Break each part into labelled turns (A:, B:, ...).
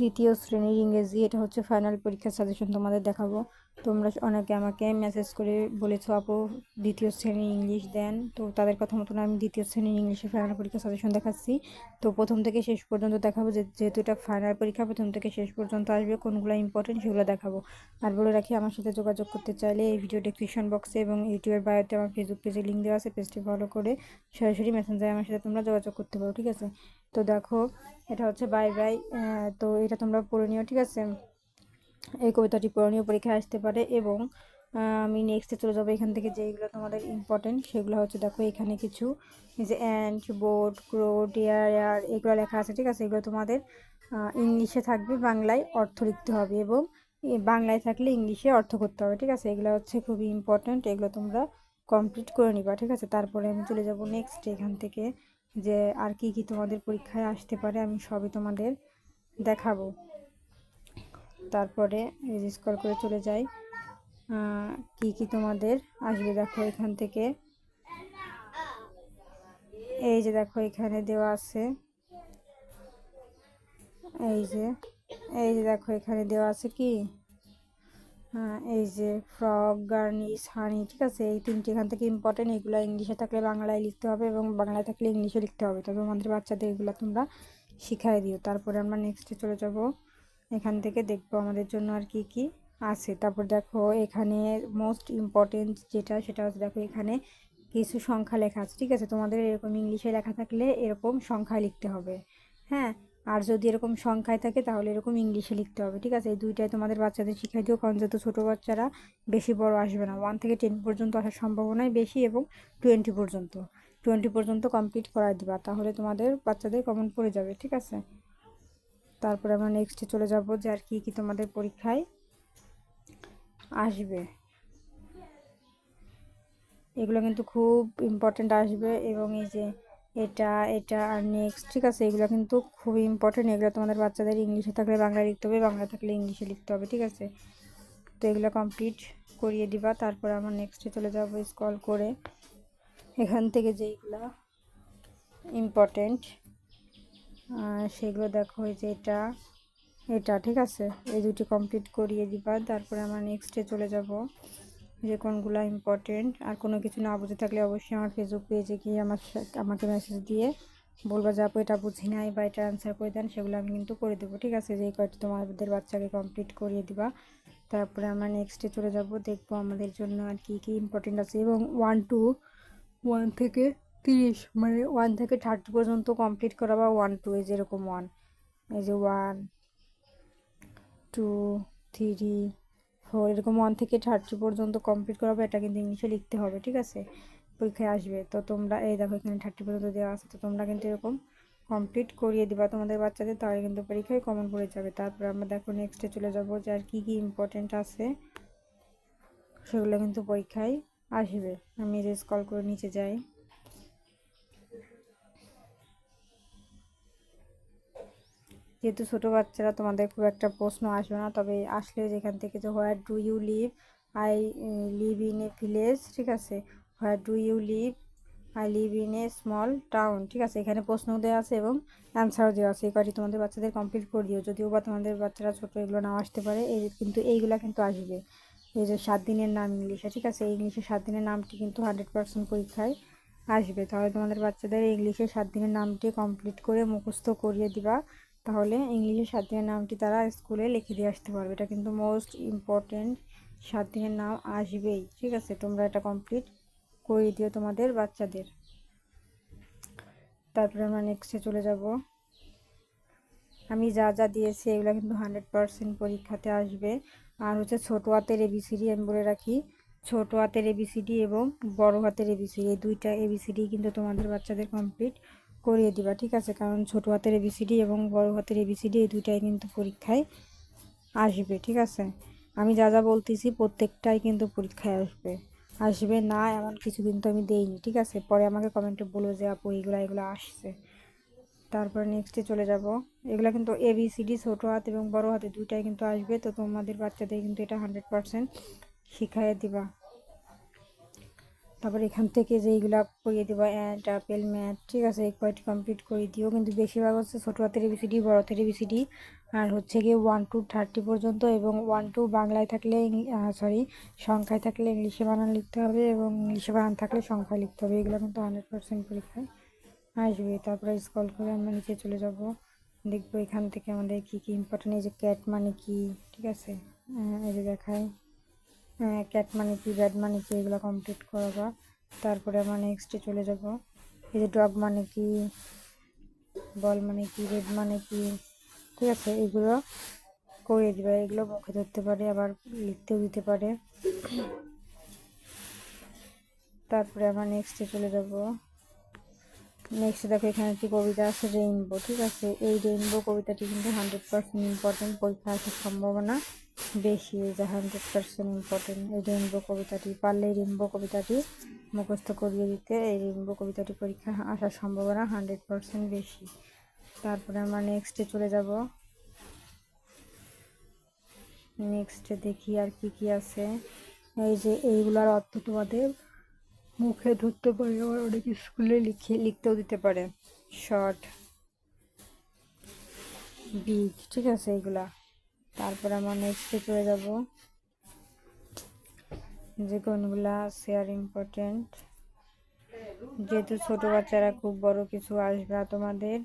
A: দ্বিতীয় শ্রেণির ইংরেজি এটা হচ্ছে ফাইনাল পরীক্ষার সাজেশন তোমাদের দেখাবো। তোমরা অনেকে আমাকে মেসেজ করে বলেছ, আপু, দ্বিতীয় শ্রেণির ইংলিশ দেন। তো তাদের কথা মতন আমি দ্বিতীয় শ্রেণির ইংলিশে ফাইনাল পরীক্ষা সাজেশন দেখাচ্ছি। তো প্রথম থেকে শেষ পর্যন্ত দেখাবো যেহেতু এটা ফাইনাল পরীক্ষা, প্রথম থেকে শেষ পর্যন্ত আসবে, কোনগুলো ইম্পর্টেন্ট সেগুলো দেখাবো। আর বলে রাখি, আমার সাথে যোগাযোগ করতে চাইলে এই ভিডিও ডিসক্রিপশন বক্সে এবং ইউটিউবের বায়োতে আমার ফেসবুক পেজে লিঙ্ক দেওয়া আছে পেজটি ফলো করে সরাসরি মেসেঞ্জারে আমার সাথে তোমরা যোগাযোগ করতে পারো, ঠিক আছে? তো দেখো, এটা হচ্ছে বাই বাই তো এটা তোমরা পড়ে নিও, ঠিক আছে? এই কবিতাটি পড়নীয় পরীক্ষায় আসতে পারে এবং আমি নেক্সটে চলে যাব এখান থেকে যেগুলো তোমাদের ইম্পর্টেন্ট সেগুলো হচ্ছে দেখো এখানে কিছু। যে ant boat crow deer air এগুলো লেখা আছে, ঠিক আছে? এগুলো তোমাদের ইংলিশে থাকবে, বাংলায় অর্থ লিখতে হবে এবং বাংলায় থাকলে ইংলিশে অর্থ করতে হবে, ঠিক আছে? এগুলো হচ্ছে খুবই ইম্পর্ট্যান্ট এগুলো তোমরা কমপ্লিট করে নিবা, ঠিক আছে? তারপরে আমি চলে যাব নেক্সট এখান থেকে যে, আর কি কি তোমাদের পরীক্ষায় আসতে পারে, আমি সবই তোমাদের দেখাবো। তারপরে স্কল করে চলে যাই। কি কি তোমাদের আসবে দেখো এখান থেকে। এই যে দেখো এখানে দেওয়া আছে। এই যে এই যে দেখো এখানে দেওয়া আছে কি? হ্যাঁ এই যে ফ্রক গার্নিশ হানি ঠিক আছে? এই তিনটি এখান থেকে ইম্পর্টেন্ট এগুলো ইংলিশে থাকলে বাংলায় লিখতে হবে এবং বাংলায় থাকলে ইংলিশে লিখতে হবে। তবে আমাদের বাচ্চাদের এগুলো তোমরা শিখাই দিও। তারপরে আমরা নেক্সটে চলে যাব। এখান থেকে দেখব আমাদের জন্য আর কি কি আছে। তারপর দেখো, এখানে মোস্ট ইম্পর্টেন্ট যেটা, সেটা হচ্ছে দেখো এখানে কিছু সংখ্যা লেখা আছে। ঠিক আছে? তোমাদের এরকম ইংলিশে লেখা থাকলে এরকম সংখ্যায় লিখতে হবে। হ্যাঁ? আর যদি এরকম সংখ্যায় থাকে, তাহলে এরকম ইংলিশে লিখতে হবে। ঠিক আছে? এই দুইটাই তোমাদের বাচ্চাদের শিখাই দিও, কারণ যেহেতু ছোটো বাচ্চারা বেশি বড় আসবে না। ওয়ান থেকে টেন পর্যন্ত আসার সম্ভাবনাই বেশি এবং টোয়েন্টি পর্যন্ত। টোয়েন্টি পর্যন্ত কমপ্লিট করাই দিবা, তাহলে তোমাদের বাচ্চাদের কমন পড়ে যাবে। ঠিক আছে? তারপরে আমরা নেক্সটে চলে যাব যে আর কি কি তোমাদের পরীক্ষায় আসবে। এগুলো কিন্তু খুব ইম্পর্টেন্ট আসবে এবং এই যে এটা এটা আর নেক্সট ঠিক আছে, এগুলো কিন্তু খুব ইম্পর্টেন্ট এগুলো তোমাদের বাচ্চাদের ইংলিশে থাকলে বাংলায় লিখতে হবে বাংলা থাকলে ইংলিশে লিখতে হবে, ঠিক আছে? তো এগুলো কমপ্লিট করিয়ে দিবা, তারপর আমরা নেক্সটে চলে যাব স্কল করে। এখান থেকে যেইগুলো ইম্পর্টেন্ট সেগুলো দেখো যে এটা এটা, ঠিক আছে? এই দুটি কমপ্লিট করিয়ে দিবা, তারপরে আমরা নেক্সটে চলে যাব যে কোনগুলো ইম্পর্টেন্ট আর কোনো কিছু না বুঝে থাকলে অবশ্যই আমার ফেসবুক পেজে গিয়ে আমার আমাকে মেসেজ দিয়ে বলবা যে, আপু, এটা বুঝি নাই বা এটা অ্যান্সার করে দেন, সেগুলো আমি কিন্তু করে দেবো। ঠিক আছে? যে কয়টি তোমাদের বাচ্চাকে কমপ্লিট করিয়ে দিবা। তারপরে আমরা নেক্সটে চলে যাব, দেখব আমাদের জন্য আর কি কি ইম্পর্টেন্ট আছে। এবং ওয়ান টু ওয়ান থেকে তিরিশ মানে ওয়ান থেকে থার্টি পর্যন্ত কমপ্লিট করা বা ওয়ান টু এই যেরকম ওয়ান এই যে ওয়ান টু থ্রি ফোর এরকম ওয়ান থেকে থার্টি পর্যন্ত কমপ্লিট করাবো এটা কিন্তু ইংলিশে লিখতে হবে, ঠিক আছে? পরীক্ষায় আসবে, তো তোমরা, এই দেখো এখানে থার্টি পর্যন্ত দেওয়া আছে, তো তোমরা কিন্তু এরকম কমপ্লিট করিয়ে দিবা তোমাদের বাচ্চাদের, তাহলে কিন্তু পরীক্ষায় কমন পড়ে যাবে। তারপর আমরা দেখো নেক্সটে চলে যাব যে আর কী কী ইম্পর্টেন্ট আছে, সেগুলো কিন্তু পরীক্ষায় আসবে। আমি যে স্কল করে নিচে যাই। যেহেতু ছোটো বাচ্চারা, তোমাদের খুব একটা প্রশ্ন আসবে না। তবে আসলে যেখান থেকে যে where do you live I live in a village ঠিক আছে? Where do you live I live in a small town ঠিক আছে? এখানে প্রশ্ন দেওয়া আছে এবং অ্যান্সারও দেওয়া আছে। এই কয়টি তোমাদের বাচ্চাদের কমপ্লিট করে দিও। যদিও বা তোমাদের বাচ্চারা ছোটো, এগুলো নাও আসতে পারে। এই কিন্তু এইগুলো কিন্তু আসবে। এই যে, সাত দিনের নাম ইংলিশে, ঠিক আছে? এই ইংলিশে সাত দিনের নামটি কিন্তু হান্ড্রেড পার্সেন্ট পরীক্ষায় আসবে। তাহলে তোমাদের বাচ্চাদের ইংলিশে সাত দিনের নামটি কমপ্লিট করে মুখস্থ করিয়ে দিবা। তাহলে ইংলিশে সাত দিনের নামটি তারা স্কুলে লিখে দিয়ে আসতে পারবে। এটা কিন্তু মোস্ট ইম্পর্টেন্ট সাত দিনের নাম আসবেই। ঠিক আছে, তোমরা এটা কমপ্লিট করিয়ে দিও তোমাদের বাচ্চাদের। তারপরে আমরা নেক্সটে চলে যাব। আমি যা যা দিয়েছি এগুলো কিন্তু হান্ড্রেড পারসেন্ট পরীক্ষাতে আসবে। আর হচ্ছে ছোটো হাতের এবিসিডি আমি বলে রাখি, ছোটো হাতের এবিসিডি এবং বড় হাতের এবিসিডি এই দুইটা এবিসিডি কিন্তু তোমাদের বাচ্চাদের কমপ্লিট করিয়ে দিবা, ঠিক আছে? কারণ ছোটো হাতের এবিসিডি এবং বড় হাতের এবিসিডি এই দুইটাই কিন্তু পরীক্ষায় আসবে, ঠিক আছে? আমি যা যা বলতেছি প্রত্যেকটাই কিন্তু পরীক্ষায় আসবে। আসবে না, এমন কিছুদিন তো আমি দেইনি, ঠিক আছে? পরে আমাকে কমেন্টে বলো যে, আপু, এগুলো এগুলো আসছে। তারপরে নেক্সটে চলে যাব। এগুলো কিন্তু এবিসিডি ছোটো হাত এবং বড় হাতে দুইটাই কিন্তু আসবে, তো তোমাদের বাচ্চাদের কিন্তু এটা হান্ড্রেড পারসেন্ট শিখাইয়ে দিবা। তারপর এখান থেকে যেইগুলা করিয়ে দেবো, অ্যাড, আপেল, ম্যাথ, ঠিক আছে, এই কয়টি কমপ্লিট করে দিও। কিন্তু বেশিরভাগ হচ্ছে ছোটো হাতের এবিসিডি বড় হাতের এবিসিডি আর হচ্ছে গিয়ে ওয়ান টু থার্টি পর্যন্ত এবং ওয়ান টু বাংলায় থাকলে সরি সংখ্যায় থাকলে ইংলিশে বানান লিখতে হবে এবং ইংলিশে বানান থাকলে সংখ্যায় লিখতে হবে। এগুলো কিন্তু হান্ড্রেড পার্সেন্ট পরীক্ষায় আসবে। তারপরে স্কল করে আমরা নিচে চলে যাব। দেখব এখান থেকে আমাদের কী কী ইম্পর্টেন্ট এই যে ক্যাট মানে কি, ঠিক আছে? এই যে দেখায়। ক্যাট মানে কি ব্যাট মানে কি, এগুলো কমপ্লিট করবা তারপরে আমরা নেক্সটে চলে যাব। এই যে ডগ মানে কি বল মানে কি রেড মানে কি, ঠিক আছে, এগুলো করে দেবে। এগুলো মুখে ধরতে পারে, আবার লিখতেও দিতে পারে। তারপরে আমরা নেক্সটে চলে যাব। নেক্সট দেখো, এখানে একটি কবিতা আছে রেইনবো ঠিক আছে? এই রেইনবো কবিতাটি কিন্তু হান্ড্রেড পার্সেন্ট ইম্পর্টেন্ট পরীক্ষা আসার সম্ভাবনা বেশি যে হান্ড্রেড পার্সেন্ট ইম্পর্টেন্ট এই রেইনবো কবিতাটি, পারলে এই রেইনবো কবিতাটি মুখস্থ করিয়ে দিতে, এই রেইনবো কবিতাটি পরীক্ষা আসার সম্ভাবনা হান্ড্রেড পার্সেন্ট বেশি। তারপরে আমরা নেক্সটে চলে যাব। নেক্সটে দেখি আর কি কি আছে। এই যে এইগুলার অর্থ তোমাদের মুখে ধরতে পারে, আবার অনেক স্কুলে লিখে, লিখতেও দিতে পারে। শর্ট, বিগ, ঠিক আছে এইগুলা তারপরে আমরা নেক্সটে চলে যাব। যে কোনগুলা আর ইম্পর্টেন্ট যেহেতু ছোট বাচ্চারা খুব বড় কিছু আসবে তোমাদের,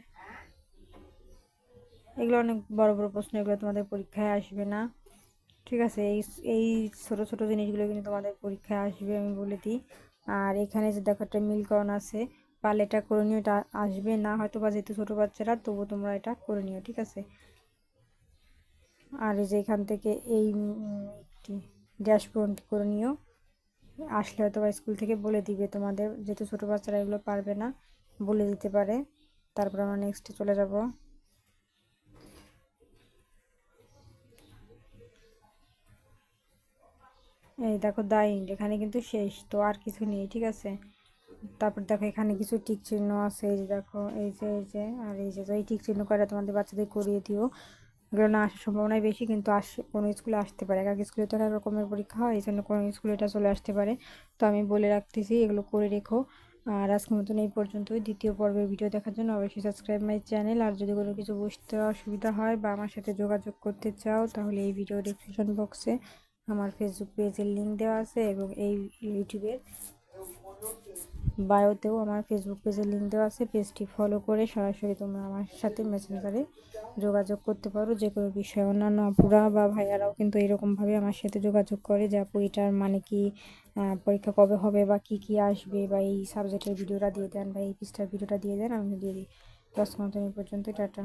A: এগুলো অনেক বড় বড় প্রশ্ন, এগুলো তোমাদের পরীক্ষায় আসবে না। ঠিক আছে, এই এই ছোট ছোট জিনিসগুলো কিন্তু তোমাদের পরীক্ষায় আসবে, আমি বলে দিই। আর এখানে যে দেখো একটা মিলকরণ আছে পারলে এটা করে নিও, এটা আসবে না হয়তো বা যেহেতু ছোটো বাচ্চারা তবু তোমরা এটা করে নিও, ঠিক আছে? আর এই যে এখান থেকে এই ড্যাশবোর্ড করে নিও। আসলে হয়তো বা স্কুল থেকে বলে দিবে তোমাদের, যেহেতু ছোটো বাচ্চারা এগুলো পারবে না, বলে দিতে পারে। তারপর আমরা নেক্সটে চলে যাব। এই দেখো দা ইন্ড এখানে কিন্তু শেষ, তো আর কিছু নেই, ঠিক আছে? তারপর দেখো এখানে কিছু টিক চিহ্ন আছে, এই যে দেখো, এই যে এই যে, আর এই যে, এই টিক চিহ্ন করে তোমাদের বাচ্চাদের করিয়ে দিও। এগুলো না আসার সম্ভাবনাই বেশি, কিন্তু আস, কোনো স্কুলে আসতে পারে। এক এক স্কুলে তো এক রকমের পরীক্ষা হয়, এই জন্য কোনো স্কুলে এটা চলে আসতে পারে। তো আমি বলে রাখতেছি, এগুলো করে রেখো। আর আজকের মতন এই পর্যন্তই। দ্বিতীয় পর্বের ভিডিও দেখার জন্য অবশ্যই সাবস্ক্রাইব মাই চ্যানেল আর যদি কোনো কিছু বুঝতে অসুবিধা হয় বা আমার সাথে যোগাযোগ করতে চাও, তাহলে এই ভিডিও ডিসক্রিপশন বক্সে আমার ফেসবুক পেজের লিঙ্ক দেওয়া আছে এবং এই ইউটিউবের বায়োতেও আমার ফেসবুক পেজের লিঙ্ক দেওয়া আছে। পেজটি ফলো করে সরাসরি তোমরা আমার সাথে মেসেঞ্জারে যোগাযোগ করতে পারো। যে কোনো বিষয়ে অন্যান্য আপুরা বা ভাইয়ারাও কিন্তু এরকমভাবে আমার সাথে যোগাযোগ করে যে, আপু, এটার মানে কি? পরীক্ষা কবে হবে বা কি কি আসবে বা এই সাবজেক্টের ভিডিওটা দিয়ে দেন বা এই পৃষ্ঠার ভিডিওটা দিয়ে দেন, আমি দিয়ে দিই। দশ পর্যন্ত, টাটা।